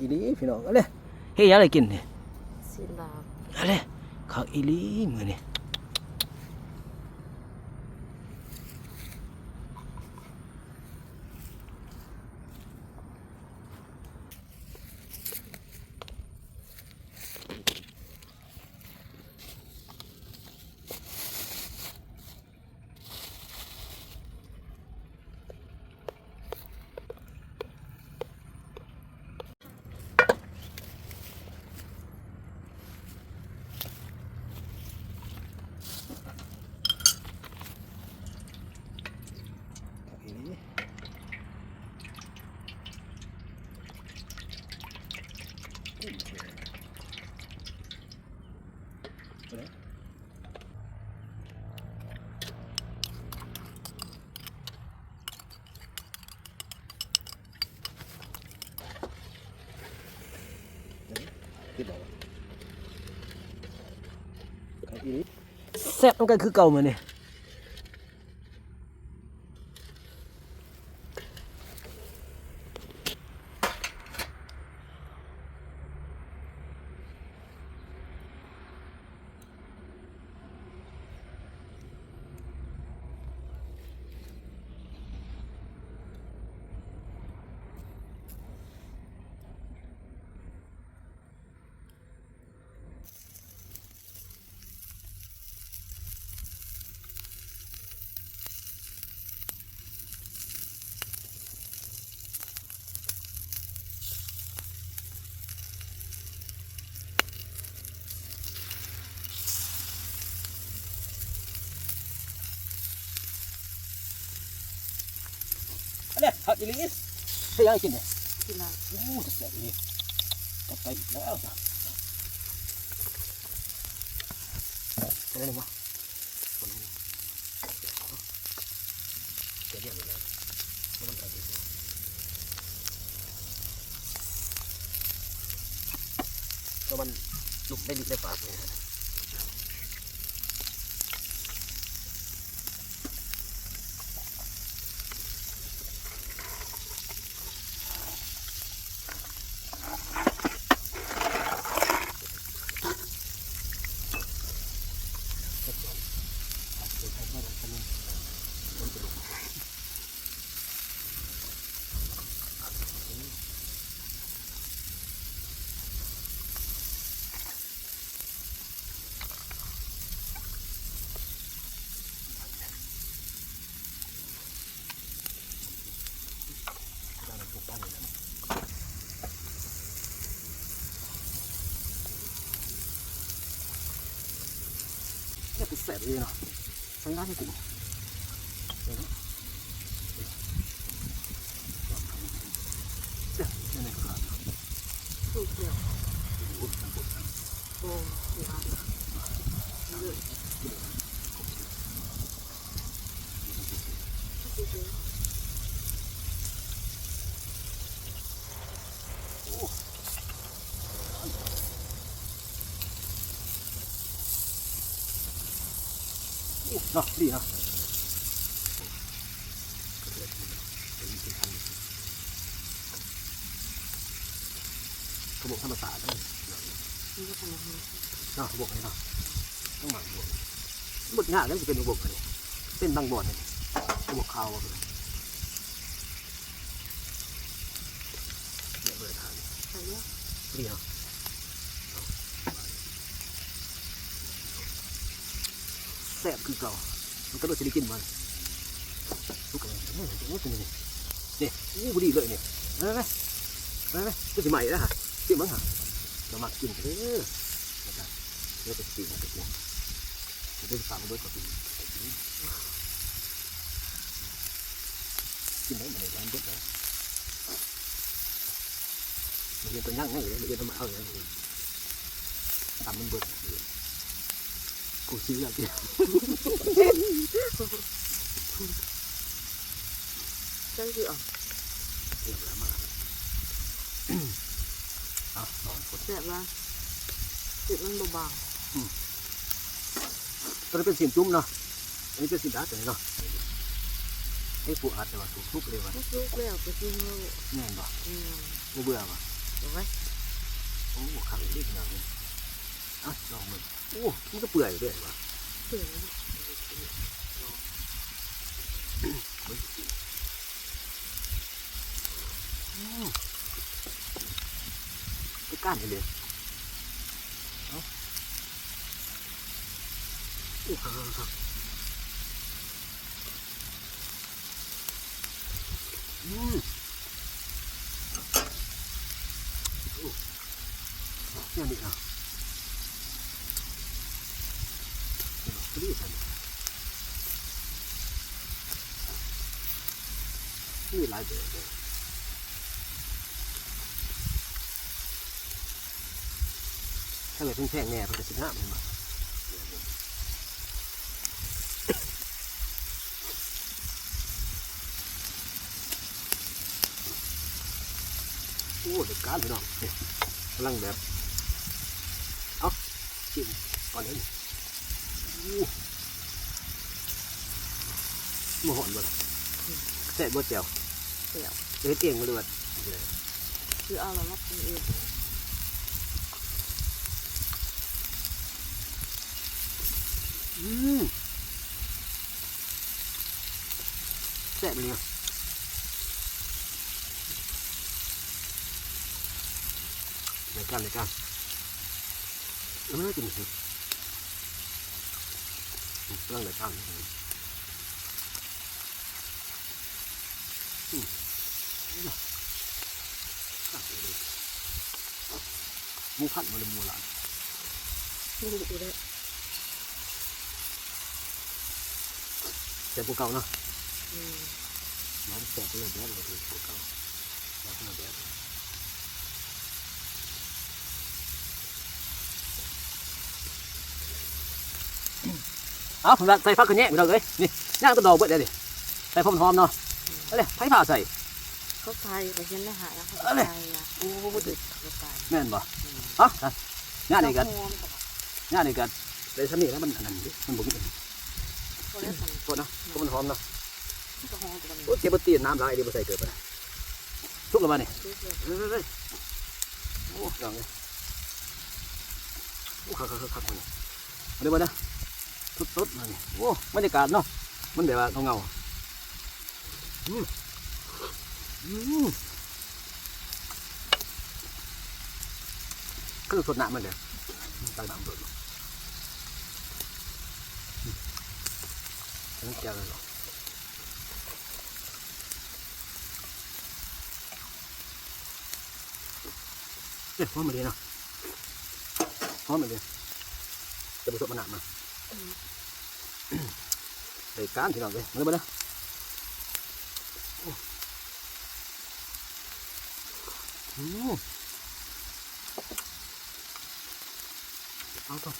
อีหลีพี่น้องเอาเลยเฮ้ยยังอะไรกินนี่สิลาบเอาเลยข้าวอีหลีมื้อนี่ อีหลีเอาเลยติดบ่วะข้าวอีหลี แซ่บต้องกันคือเก่าเหมือนนี่ เนี้ยผักอีหลีให้ยายกินเนี่ยสิลาบโอ้จะแซ่บอีหลีกลับไปอีกแล้วจ้ะได้หรือเปล่าเดี๋ยวเรียกเลยนะเพราะมันเอาไราะมันลุกได้ลิบได้ปากเลย นะเนี่ยเป็นแสบเลยเนาะใช้น้ำไม่ถึงเดี๋ยวนะเดี๋ยวเนี่ยเนี่ยครับ ถูกเดียว อุ๊ยทางบนทาง โอ้สิลาบเลือด อุ๊ยเนาะดีเนาะเขา บอกธรรมศาสตร์นะนี่ก็ทำมาให้เนาะบอกเลยเนาะต้องหมั่นบวกบทงานนั่นจะเป็นบวกอะไรเป็นบางบ่อนเนี่ยบวกข่าวอะไรเนี่ยเบอร์ทางใส่เยอะดีเนาะแซ่บคือเก่ามันก็โดนจะได้กินมันทุกคนโอ้โหโอ้โหเป็นยังไงเนี่ยโอ้โหดีเลยเนี่ยไปไปไปไปก็จะใหม่แล้วฮะ กินมั้งฮะเรามากินเออนะครับเดี๋ยวไปกินกันกินจะได้ฟังด้วยกับกินกินได้ไหมร้านเด็ดเลยมันเป็นตัวย่างง่ายเลยมันเป็นตัวมาเอาเลยตำมันเบิดกูซื้อแล้วกินใช่สิอะเรียบร้อยมากเอานอนกดแซ่บว่าจิตมันเบาตัวนี้เป็นสิมจุ้มเนาะอันนี้เป็นสิมดาตัวนี้เนาะให้ปูอัดแต่ว่าถูกทุบเลยวะๆลูกๆแล้วก็จริงแล้วแน่นปะอืมบ่เบื่อปะเดี๋ยวไว้โอ้ขังดีขนาดนี้อะลองมันโอ้มันก็เปื่อยด้วยวะเปื่อยแล้ว ก็ก้านไปเลยเอาโอ้ครับครับครับอืมโอ้เนี่ยนี่อะนี่ดีจังนี่หลายเดือนเลย ถ้าเกิดเพิ่งแพงแน่เพิ่งจะสิบห้ามันมาโอ้เด็กการพี่น้องนี่กำลังแบบเอาชิมก่อนเห็นโอ้มาหอนบ่ล่ะแซ่บบ่เจียวเปรี้ยวจะเฮ็ดเองมาด้วยคือเอาแล้วรับคนอื่น อืมแซ่บเลยอะในการในการแล้วไม่ได้กินสิเรื่องในการอืมมูพัดมาเลยมูหลานมูดูได้แต่พวกเก่าเนาะอืมน้องแต่ก็เลยแบบเลยพวกเก่าน้องก็เลยแบบเอาผมใส่ผักกระแยงไปเลย อกเบิดเลยดิใส่พร้อมหอมเนาะเอาเลยไผ่ผ่าใส่เขาไทยไปเห็นได้หาแล้วเขาเอาเลยไทยอะ โอ้โหเขาไทยแม่นบ่อืมเอ๋อง่ายนี่กันเขาหอมแต่ว่าง่ายนี่กันเลยสนิทแล้วมันอันนั้นดิมันบุกนี่เขาเรียกสันโทษนะก็มันหอมเนาะเขาหอมแต่ว่าโอ้เจ็บปวดตีนน้ำลายดิบ่ใส่เกิดไปทุกข์กันมานี่ซื้อเสื้อเฮ้ยโอ้ดังเลยโอ้คักคักคักคักมันมาเดี๋ยวมาเด้อสุดสุดๆมานี่โอ้บรรยากาศเนาะมันแบบว่าเงาเงาๆอืมอืมคือสดน้ำมันเลยตั้งน้ำสดทั้งแก้วเลย เหรอเอ๊ะหอมมาดีเนาะหอมมาดีจะผสมมันหนักมาใส่ก้ารที่เราเลยมาเลยมาเลยอืมเอาต่อ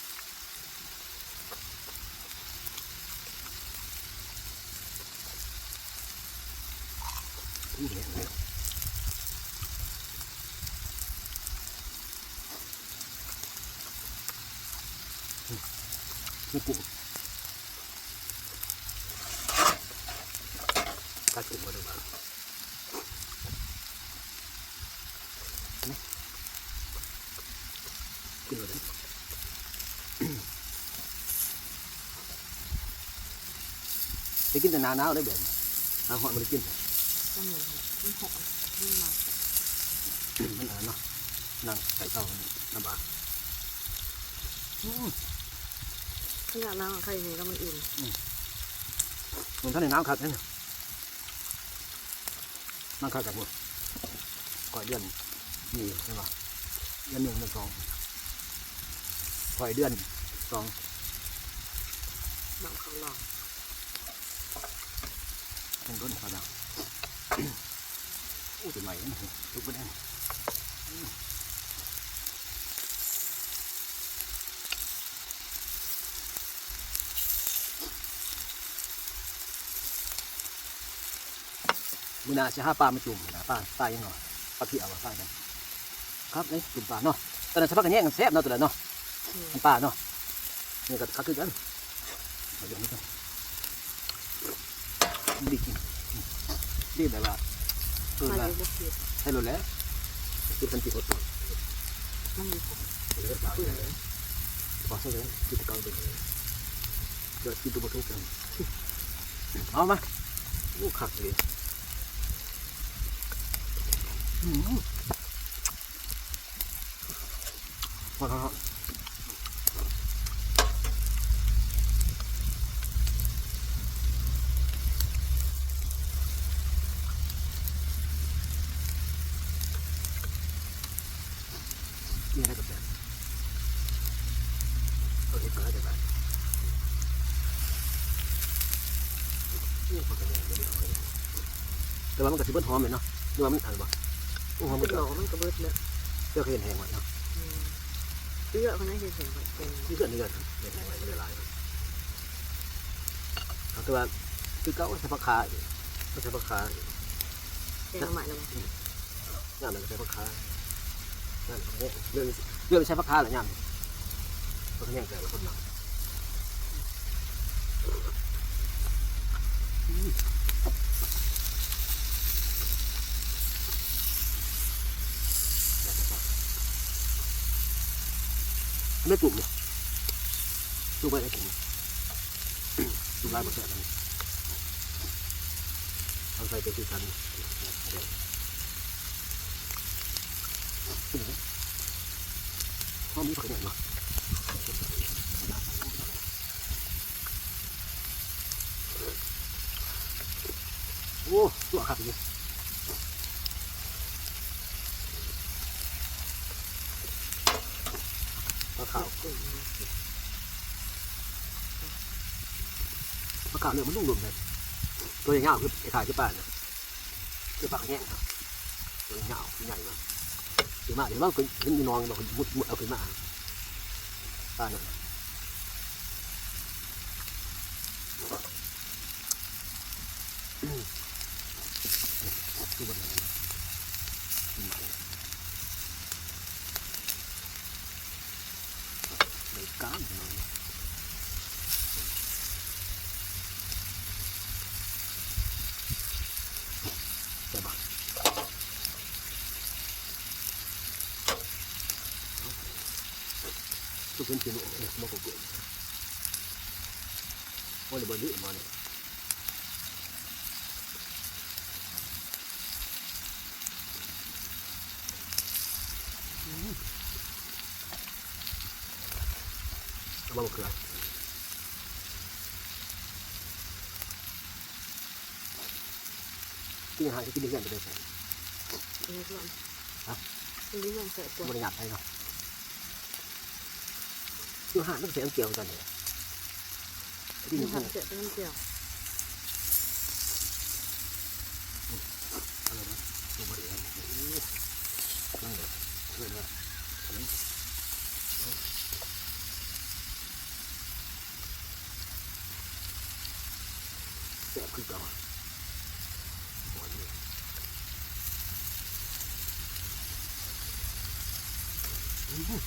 เนี่ยเนี่ยนี่กุ้ง กัดกุ้งมาเลยมานี่กินเลยไปกินแต่หนาหนาวได้แบบหนาหอนไม่ได้กินมันหอมมันมานเนาะนั่งใส่เต้าลำบากอืมขนาดน้ำใครนี่แล้วมันอุ่นมันท่านในน้ำครับนั่นน่ะ นั่งข้าวกับหมดก่อยเดือนนี่ใช่ปะเดือนหนึ่งเดือนสองก่อยเดือนสองน้ำเขาหลอกเป็นต้นเขาดังโอ้ตัวใหม่นี่ลูกไม่ได้ มือนาจะห้าปลามาจุ่มนะปลาปลายยังหน่อยปลาเขียวปลาเนี่ยครับนี่จุ่มปลาเนาะตอนนั้นสภาพกันแย่งกันแซ่บเนาะตัวนั้นเนาะมันปลาเนาะนี่ก็คักคือกันเดี๋ยวนี้กันดีกินดีแบบว่าเออมาว่าเลยบุกเก็ตให้รถแล้วคือทันทีอดตัวมันมีผมเลือดเปล่าเลยพอซะเลยกินตะกอนไปเลยเกิดกินตัวบทุกกันเอามาลูกขักเลย พอแล้วครับนี่อะไรกับแบบเอาเห็ดมาได้แบบนี่พอกันเนี่ยเดี๋ยวเอาไปเนี่ยแต่ว่ามันก็สิเบิ้หอมเลยเนาะดูว่ามันอันบ่ โอ้หอมมัมันนหก็ลอกมันกระเบิดเลยเจ้าเคยเห็นแหงไว้เนาะเสื้อคนนั้นเห็นเห็นเป็นนี่เกิดนี่เกิดเห็นแหงไว้ไม่ได้หลายเอาแต่ว่าคือเก้าใช้ผักคาอีกก็ใช้ผักคาอีกเป็นใหม่แล้วงานมันก็ใช้ผักคานั่นเนี่ยเรื่องเรื่องใช้ผักคาเหรืองานเพราะเขาแย่งแต่ละคนมาไม่ กลุ่มเนี่ยลูกไปได้กลุ่มลูกลายหมดแล้วเอาใส่ไปที่กันเดี๋ยวห้องนี้เขาเนี่ยมาโอ้ตัวขับอยู่ปลาขาว กลุ่ม ปลาขาวเนี่ยมันนุ่มเลยตัวใหญ่เงาคือไอ้ขายคือป่าเนี่ยคือป่าแห้งตัวใหญ่ใหญ่มากถึงมาเดี๋ยวว่าขึ้นขึ้นอนองบอกมุดมุดเอาขึ้นมาป่าเนี่ยดูมันเลยอืมเลยก้ามหน่อย ใช่ปะทุกคนกินโอ้ยมากกว่าเกิน วันนี้บริมาเนี่ยเอามาบอกคืออะไรกินอาหารที่กินเรื่อยๆไปเลยใช่นี่รวมฮะนี่รวมใส่ตัวบริหารให้เนาะคืออาหารต้องใช้อันเกี่ยวกันเนี่ยวกทำเสร็จเป็นเจีย วอะไรนะตัวบริหารโอ้โหนั่นเลยเลยนะอันนี้แซ่บคือเก่าหวานเลยอื้อหือ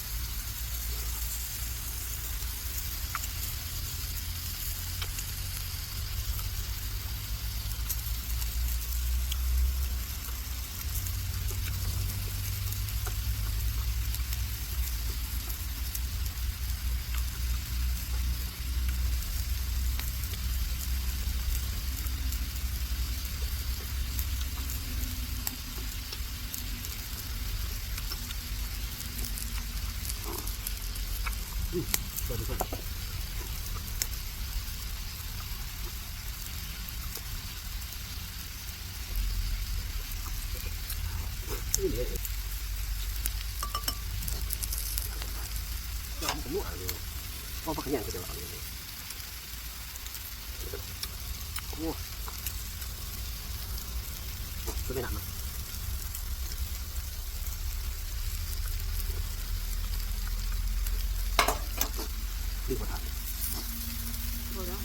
สวัสดีครับนี่เลยยอมผมนุ่อ่านเลย เพราะพักยังก็จะเอาเลยโอ้จะไปหนักมั้ยรีบมาทาน พอแล้ว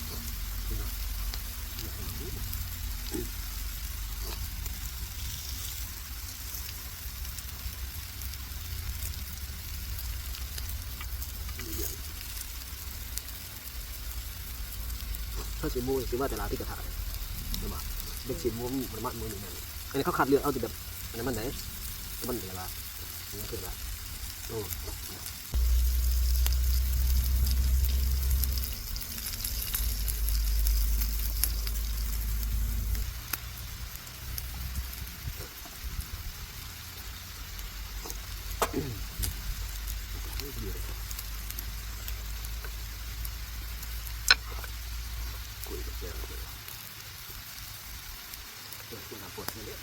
ถ้าสีมูสีว่าแต่ละที่กระถางใช่ไหมเด็กสีมูมันมัดมือหนึ่งอันนี้เขาขัดเลือกเอาแต่แบบอันนั้นมันไหนมันเดี๋ยวละนี่คือละโอ้คุยกับเจ้าเลย เจ้าคุณอาปวดเลย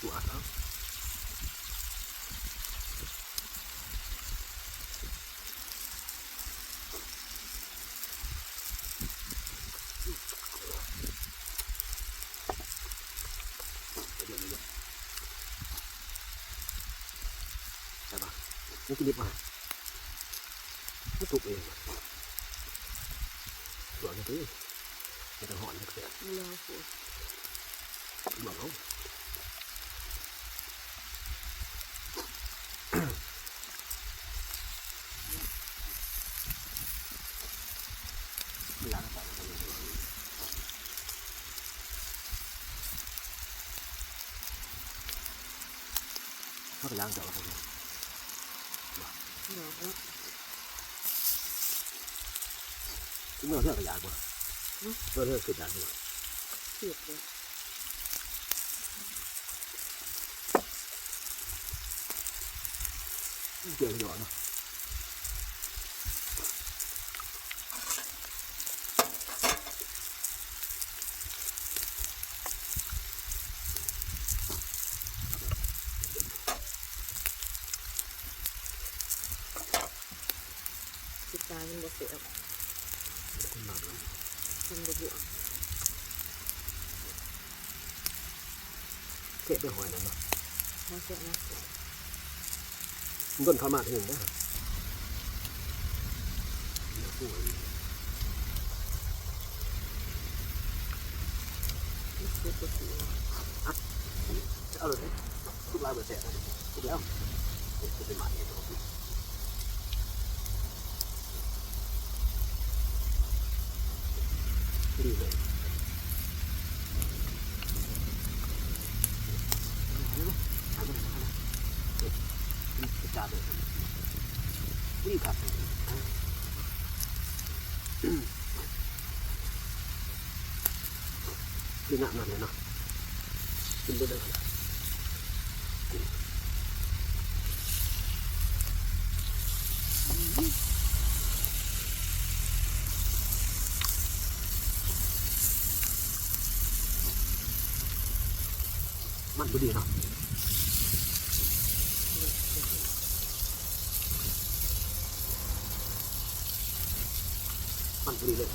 ปวดแล้วใช่ปะ นี่กินดิบมาไม่ถูกเองสวยจังเลยไม่ต้องหอนนักเสียไม่รอปวดบอกเขาไม่อยากให้ใส่ไปเลยเขาไปล้างจอกเขาเลย หลอกแล้ว ถึงเมื่อเพื่อนก็อยากว่าเพื่อนเพื่อนคืออยากว่า เสียบเลย เกี่ยวหยอดเนาะ ติดตามันบ่เสียบ คุณมาเลย มันบ่บวกเทะไปหอยนั่นเนาะ มาเสียนะ มันต้นเข้ามาถึงนะเดี๋ยวพูด เสียบบ่เสียบ เอาเลยทุกลายเบอร์แสนทุกแล้วจะเป็นหมายตัวพี่ดีเลยทำไม่ได้นะ จานเลยนี่ครับดีงามนั่นเลยเนาะกินไปเลยมันก็ดีเนาะมันก็ดีเลย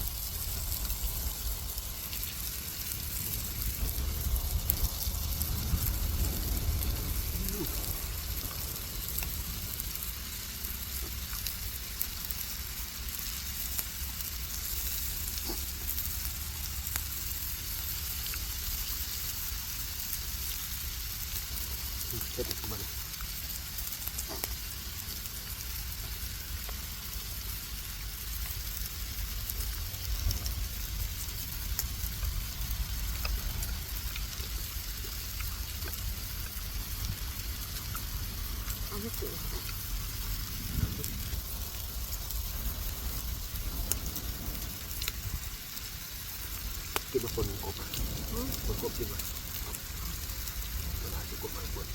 เสร็จมันเอาไม่เสียบกินมาคนกบคนกบกินมาขนาดจะกบมาคน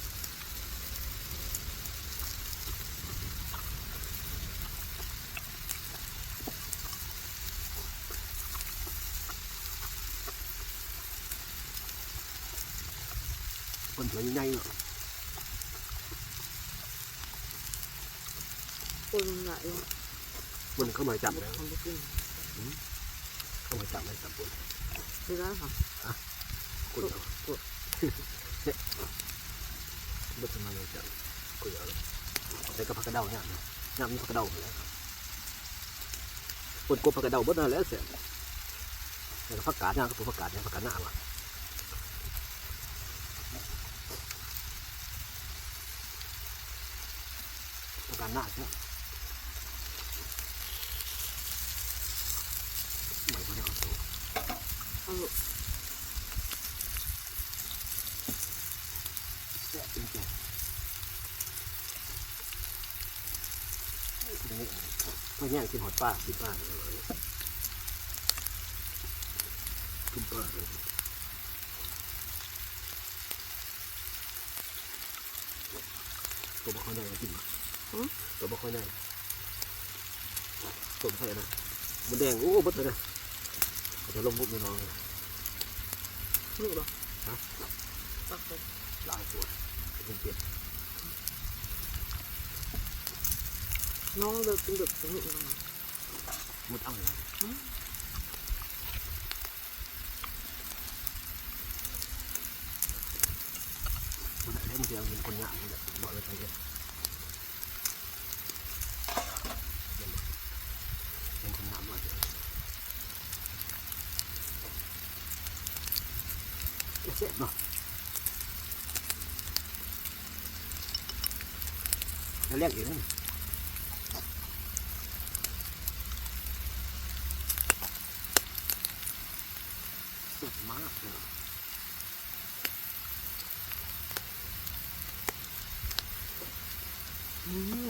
คนสวยใหญ่เนาะคนไหนคนเข้ามาจับแล้วทำบ่กินเข้ามาจับแล้วจับคนคือได้ค่ะคนเอาบัตรมาเลยจับคนเอาใส่กระเพาะกระเดาเนี่ยนะน้ำมีผักกระเดาแล้วคนกบผักกระเดาบัตรนั่นแล้วเสร็จแล้วก็ผักกาดเนี่ยก็ปลูกผักกาดเนี่ยผักกาดหน้าว่ะหน้าใช่ไม่ก็ตัวเอาลูกแซ่บจริงๆตรงนี้ก็ย่งกินหอดป้ากินป้าเลยกินป้าเลยตัวบะค่อยได้กินมา ตัวบะค่อยได้ต้มใส่นะมันแดงโอ้บดเลยนะเขาจะล้มบุบน้องเลยลูกบ่ฮะปักเลยหลายตัวเป็นเปียกน้องเลิกกินดึกถึงลูกน้องมุดเอาเลยนะมันได้มันจะเอาเงินคนงานนี่แหละบอกเลยไปเลยเป็นคนงานมาเดี๋ยวเสร็จเนาะ แล้วเรียกอีกนะสุดมากเลยอืม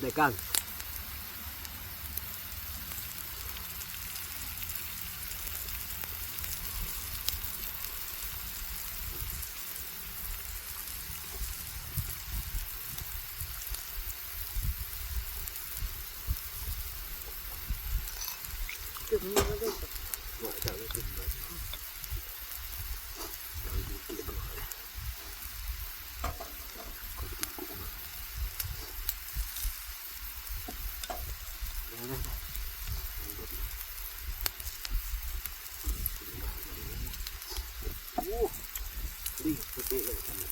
ได้กัน เกือบมันไม่ได้จับ หน่อยจะไม่กินเลยเราดูเรียบร้อยก็จะกินกุ้งนะเดี๋ยวนะโอ้ดีสุดเป๊ะเลยกันเลย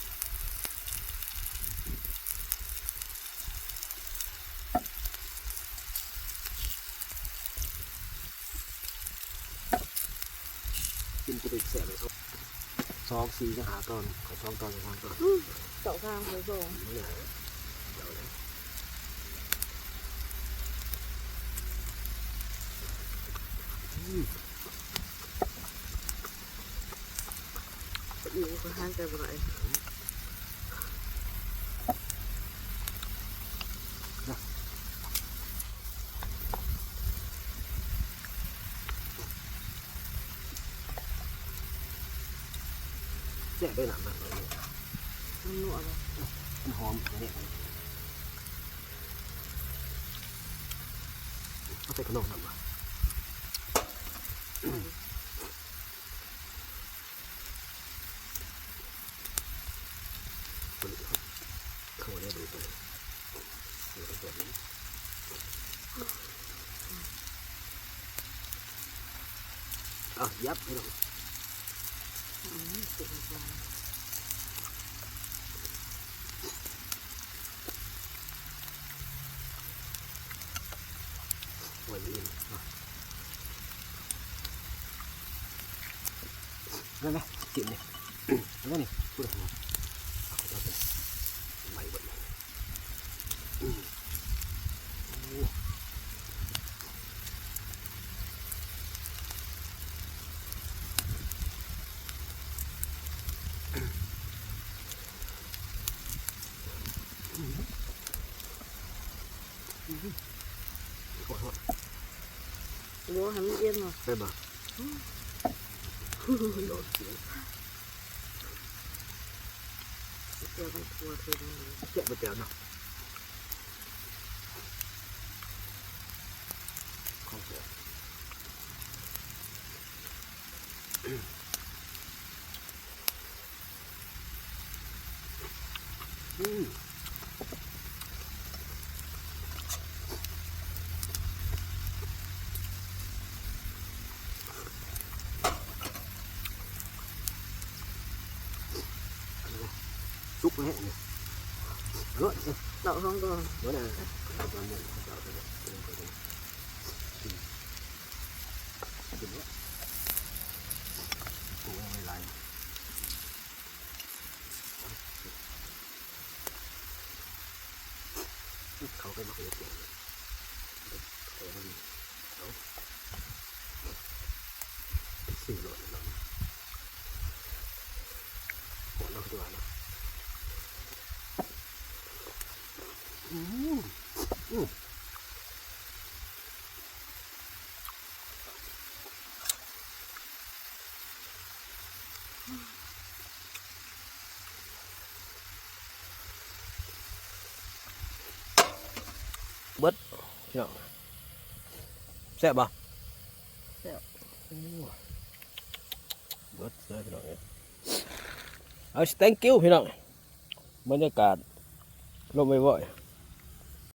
กินจะได้แสบเลยสองสี่ก็หาตอนขอสองตอนสางตอนเสาข้างเลยสองไม่อยากเดี๋ยวเลยอีกคนห้างใจบ่ไห ลแสบได้หนักมากเลยมันนัวบ่มันหอมเนี่ยเอาใส่ขนมหน่อยมาคนอื่นเขาเขาเนี่ยดูไปเดี๋ยวนี้อะยับไว้เองนะนั่นไหมกินเนี่ย แล้วนี่พูดอะไรเอาไปเอาไปไม่หมดเลยอืมโอ้ขอโทษ เดี๋ยวให้มันเย็นหน่อย ได้ปะ โดนเสียเดี๋ยวมันทัวเทนเลยเจ็บไปเจอเนาะ không không có bữa nè Hãy subscribe cho không bỏ lỡ những พี่น้องแซ่บปะแซ่บเบิดเลยพี่น้องเอ้ยเอา thank you พี่น้องบรรยากาศลมบ่อยๆ